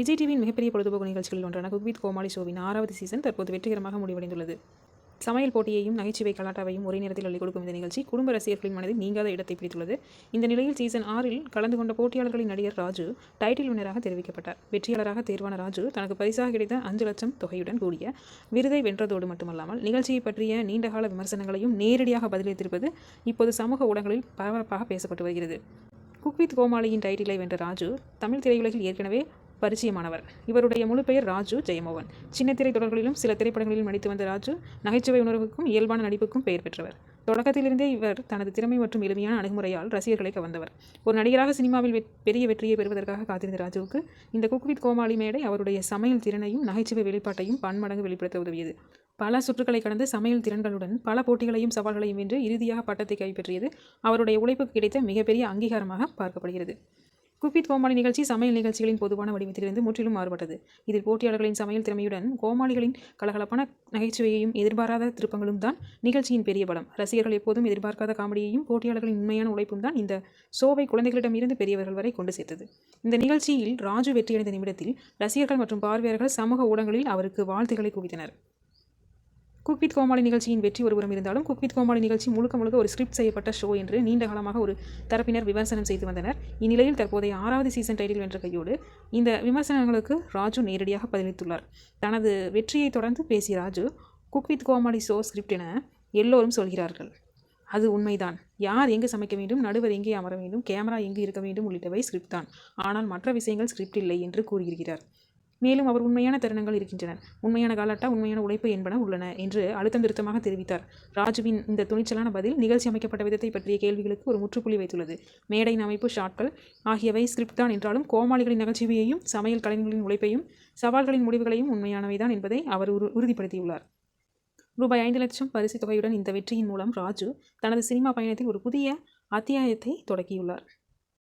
விஜய் டிவியின் மிகப்பெரிய பொழுதுபோக்கு நிகழ்ச்சிகளில் ஒன்றான குக்வித் கோமாளி ஷோவின் ஆறாவது சீசன் தற்போது வெற்றிகரமாக முடிவடைந்துள்ளது. சமையல் போட்டியையும் நகைச்சுவை கலாட்டாவையும் ஒரே நேரத்தில் அள்ளிக் கொடுக்கும் இந்த நிகழ்ச்சி குடும்ப ரசிகர்களின் மனதில் நீங்காத இடத்தை பிடித்துள்ளது. இந்த நிலையில் சீசன் ஆறில் கலந்து கொண்ட போட்டியாளர்களின் நடிகர் ராஜு டைட்டில் வினராக தெரிவிக்கப்பட்டார். வெற்றியாளராக தேர்வான ராஜு தனக்கு பரிசாக கிடைத்த அஞ்சு லட்சம் தொகையுடன் கூடிய விருதை வென்றதோடு மட்டுமல்லாமல் நிகழ்ச்சியை பற்றிய நீண்டகால விமர்சனங்களையும் நேரடியாக பதிலளித்திருப்பது இப்போது சமூக ஊடகங்களில் பரபரப்பாக பேசப்பட்டு வருகிறது. குக்வித் கோமாளியின் டைட்டிலை வென்ற ராஜு தமிழ் திரையுலகில் ஏற்கனவே பரிச்சயமானவர். இவருடைய முழு பெயர் ராஜு ஜெயமோகன். சின்ன திரை தொடர்களிலும் சில திரைப்படங்களிலும் நடித்து வந்த ராஜு நகைச்சுவை உணர்வுக்கும் இயல்பான நடிப்புக்கும் பெயர் பெற்றவர். தொடக்கத்திலிருந்தே இவர் தனது திறமை மற்றும் எளிமையான அணுகுமுறையால் ரசிகர்களை கவர்ந்தவர். ஒரு நடிகராக சினிமாவில் வெ- பெரிய வெற்றியை பெறுவதற்காக காத்திருந்த ராஜுவுக்கு இந்த குக்வித் கோமாளி மேடை அவருடைய சமையல் திறனையும் நகைச்சுவை வெளிப்பாட்டையும் பன்மடங்கு வெளிப்படுத்த உதவியது. பல சுற்றுக்களை கடந்து சமையல் திறன்களுடன் பல போட்டிகளையும் சவால்களையும் வென்று இறுதியாக பட்டத்தை கைப்பற்றியது அவருடைய உழைப்புக்கு கிடைத்த மிகப்பெரிய அங்கீகாரமாக பார்க்கப்படுகிறது. குக்வித் கோமாளி நிகழ்ச்சி சமையல் நிகழ்ச்சிகளின் பொதுவான வடிவத்திலிருந்து முற்றிலும் மாறுபட்டது. இதில் போட்டியாளர்களின் சமையல் திறமையுடன் கோமாளிகளின் கலகலப்பான நகைச்சுவையையும் எதிர்பாராத திருப்பங்களும் தான் நிகழ்ச்சியின் பெரிய பலம். ரசிகர்கள் எப்போதும் எதிர்பார்க்காத காமெடியையும் போட்டியாளர்களின் உண்மையான உழைப்பும் தான் இந்த ஷோவை குழந்தைகளிடமிருந்து பெரியவர்கள் வரை கொண்டு சேர்த்தது. இந்த நிகழ்ச்சியில் ராஜு வெற்றியடைந்த நிமிடத்தில் ரசிகர்கள் மற்றும் பார்வையாளர்கள் சமூக ஊடகங்களில் அவருக்கு வாழ்த்துக்களை குவித்தனர். குக் வித் கோமாளி நிகழ்ச்சியின் வெற்றி ஒருபுறம் இருந்தாலும் குக் வித் கோமாளி நிகழ்ச்சி முழுக்க முழுக்க ஒரு ஸ்கிரிப்ட் செய்யப்பட்ட ஷோ என்று நீண்ட காலமாக ஒரு தரப்பினர் விமர்சனம் செய்து வந்தனர். இந்நிலையில் தற்போதைய ஆறாவது சீசன் டைட்டில் வென்ற கையோடு இந்த விமர்சனங்களுக்கு ராஜு நேரடியாக பதிலளித்துள்ளார். தனது வெற்றியை தொடர்ந்து பேசிய Raju cook with Komali show script என எல்லோரும் சொல்கிறார்கள். அது உண்மைதான். யார் எங்கு சமைக்க வேண்டும் நடுவர் எங்கே அமர வேண்டும் கேமரா எங்கு இருக்க வேண்டும் உள்ளிட்டவை ஸ்கிரிப்ட் தான். ஆனால் மற்ற விஷயங்கள் ஸ்கிரிப்ட் இல்லை என்று கூறியிருக்கிறார். மேலும் அவர் உண்மையான தருணங்கள் இருக்கின்றன. உண்மையான காலாட்டா உண்மையான உழைப்பு என்பன உள்ளன என்று அழுத்தம் திருத்தமாக தெரிவித்தார். ராஜுவின் இந்த துணிச்சலான பதில் நிகழ்ச்சி அமைக்கப்பட்ட விதத்தை பற்றிய கேள்விகளுக்கு ஒரு முற்றுப்புள்ளி வைத்துள்ளது. மேடையின் அமைப்பு ஷாட்கள் ஆகியவை ஸ்கிரிப்ட் தான் என்றாலும் கோமாளிகளின் நகைச்சுவையையும் சமையல் கலைஞர்களின் உழைப்பையும் சவால்களின் முடிவுகளையும் உண்மையானவைதான் என்பதை அவர் உறு- உறுதிப்படுத்தியுள்ளார். ரூபாய் ஐந்து லட்சம் பரிசு தொகையுடன் இந்த வெற்றியின் மூலம் ராஜு தனது சினிமா பயணத்தில் ஒரு புதிய அத்தியாயத்தை தொடக்கியுள்ளார்.